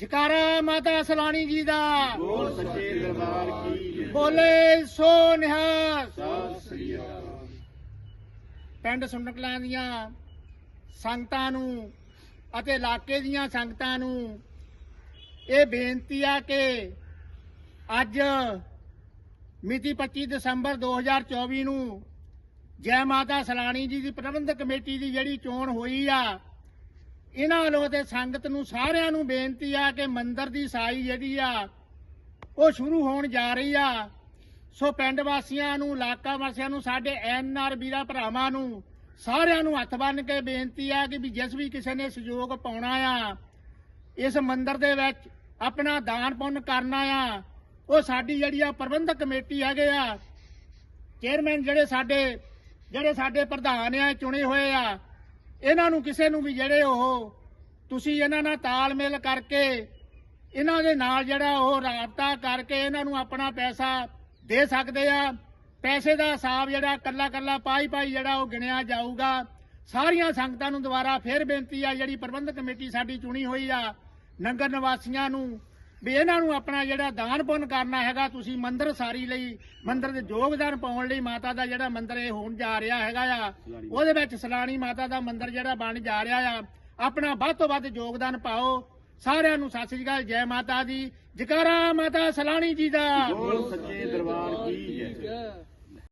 ਜਕਾਰਾ ਮਾਤਾ ਸਲਾਣੀ ਜੀ ਦਾ। ਬੋਲ ਸੱਚੇ ਦਰਬਾਰ ਕੀ ਬੋਲੇ ਸੋ ਨਿਹਾਲ। ਸਤਿ ਸ੍ਰੀ ਅਕਾਲ। ਪਿੰਡ ਸੁੰਡਕਲਾਂ ਦੀਆਂ ਸੰਗਤਾਂ ਨੂੰ ਅਤੇ ਇਲਾਕੇ ਦੀਆਂ ਸੰਗਤਾਂ ਨੂੰ ਇਹ ਬੇਨਤੀ ਆ ਕਿ ਅੱਜ ਮਿਤੀ 25 ਦਸੰਬਰ 2024 ਨੂੰ ਜੈ ਮਾਤਾ ਸਲਾਣੀ ਜੀ ਦੀ ਪ੍ਰਬੰਧਕ ਕਮੇਟੀ ਦੀ ਜਿਹੜੀ ਚੋਣ ਹੋਈ ਆ ਇਹਨਾਂ ਵੱਲੋਂ ਤੇ ਸੰਗਤ ਨੂੰ ਸਾਰਿਆਂ ਨੂੰ ਬੇਨਤੀ ਆ ਕਿ ਮੰਦਰ ਦੀ ਸਾਈ ਜਿਹੜੀ ਆ, ਉਹ ਸ਼ੁਰੂ ਹੋਣ ਜਾ ਰਹੀ ਆ। ਸੋ ਪਿੰਡ ਵਾਸੀਆਂ ਨੂੰ, ਇਲਾਕਾ ਵਾਸੀਆਂ ਨੂੰ, ਸਾਡੇ ਐਨਆਰ ਵੀਰਾ ਭਰਾਵਾਂ ਨੂੰ ਸਾਰਿਆਂ ਨੂੰ ਹੱਥ ਬੰਨ ਕੇ ਬੇਨਤੀ ਆ ਕਿ ਵੀ ਜਿਸ ਵੀ ਕਿਸੇ ਨੇ ਸਹਿਯੋਗ ਪਾਉਣਾ ਆ, ਇਸ ਮੰਦਰ ਦੇ ਵਿੱਚ ਆਪਣਾ ਦਾਨ ਪੁੰਨ ਕਰਨਾ ਆ। ਉਹ ਸਾਡੀ ਜਿਹੜੀ ਆ ਪ੍ਰਬੰਧਕ ਕਮੇਟੀ ਹੈਗੇ ਆ, ਚੇਅਰਮੈਨ ਜਿਹੜੇ ਸਾਡੇ ਜਿਹੜੇ ਸਾਡੇ ਪ੍ਰਧਾਨ ਆ ਚੁਣੇ ਹੋਏ ਆ। ਇਹਨਾਂ ਨੂੰ ਕਿਸੇ ਨੂੰ ਵੀ ਜਿਹੜੇ ਉਹ, ਤੁਸੀਂ ਇਹਨਾਂ ਨਾਲ ਤਾਲਮੇਲ ਕਰਕੇ, ਇਹਨਾਂ ਦੇ ਨਾਲ ਜਿਹੜਾ ਉਹ ਰਾਬਤਾ ਕਰਕੇ ਇਹਨਾਂ ਨੂੰ ਆਪਣਾ ਪੈਸਾ ਦੇ ਸਕਦੇ ਆ। ਪੈਸੇ ਦਾ ਹਿਸਾਬ ਜਿਹੜਾ ਕੱਲਾ ਕੱਲਾ ਪਾਈ ਪਾਈ ਜਿਹੜਾ ਉਹ ਗਿਣਿਆ ਜਾਊਗਾ। ਸਾਰੀਆਂ ਸੰਗਤਾਂ ਨੂੰ ਦੁਬਾਰਾ ਫੇਰ ਬੇਨਤੀ ਆ, ਜਿਹੜੀ ਪ੍ਰਬੰਧਕ ਕਮੇਟੀ ਸਾਡੀ ਚੁਣੀ ਹੋਈ ਆ, ਨੰਗਰ ਨਿਵਾਸੀਆਂ ਨੂੰ ਵੀ ਇਹਨਾਂ ਨੂੰ ਆਪਣਾ ਜਿਹੜਾ ਦਾਨ ਪੁੰਨ ਕਰਨਾ ਹੈਗਾ ਤੁਸੀਂ ਮੰਦਿਰ ਸਾਰੀ ਲਈ ਮੰਦਿਰ ਦੇ ਯੋਗਦਾਨ ਪਾਉਣ ਲਈ ਮਾਤਾ ਦਾ ਜਿਹੜਾ ਮੰਦਿਰ ਇਹ ਹੋਣ ਜਾ ਰਿਹਾ ਹੈਗਾ ਆ ਉਹਦੇ ਵਿੱਚ ਸਲਾਣੀ ਮਾਤਾ ਦਾ ਮੰਦਿਰ ਜਿਹੜਾ ਬਣ ਜਾ ਰਿਹਾ ਆ। ਆਪਣਾ ਵੱਧ ਤੋਂ ਵੱਧ ਯੋਗਦਾਨ ਪਾਓ। ਸਾਰਿਆਂ ਨੂੰ ਸਤਿ ਸ੍ਰੀ ਅਕਾਲ ਜੈ ਮਾਤਾ ਦੀ। ਜਕਾਰਾ ਮਾਤਾ ਸਲਾਣੀ ਜੀ ਦਾ। ਬੋਲ ਸੱਚੇ ਦਰਬਾਰ ਕੀ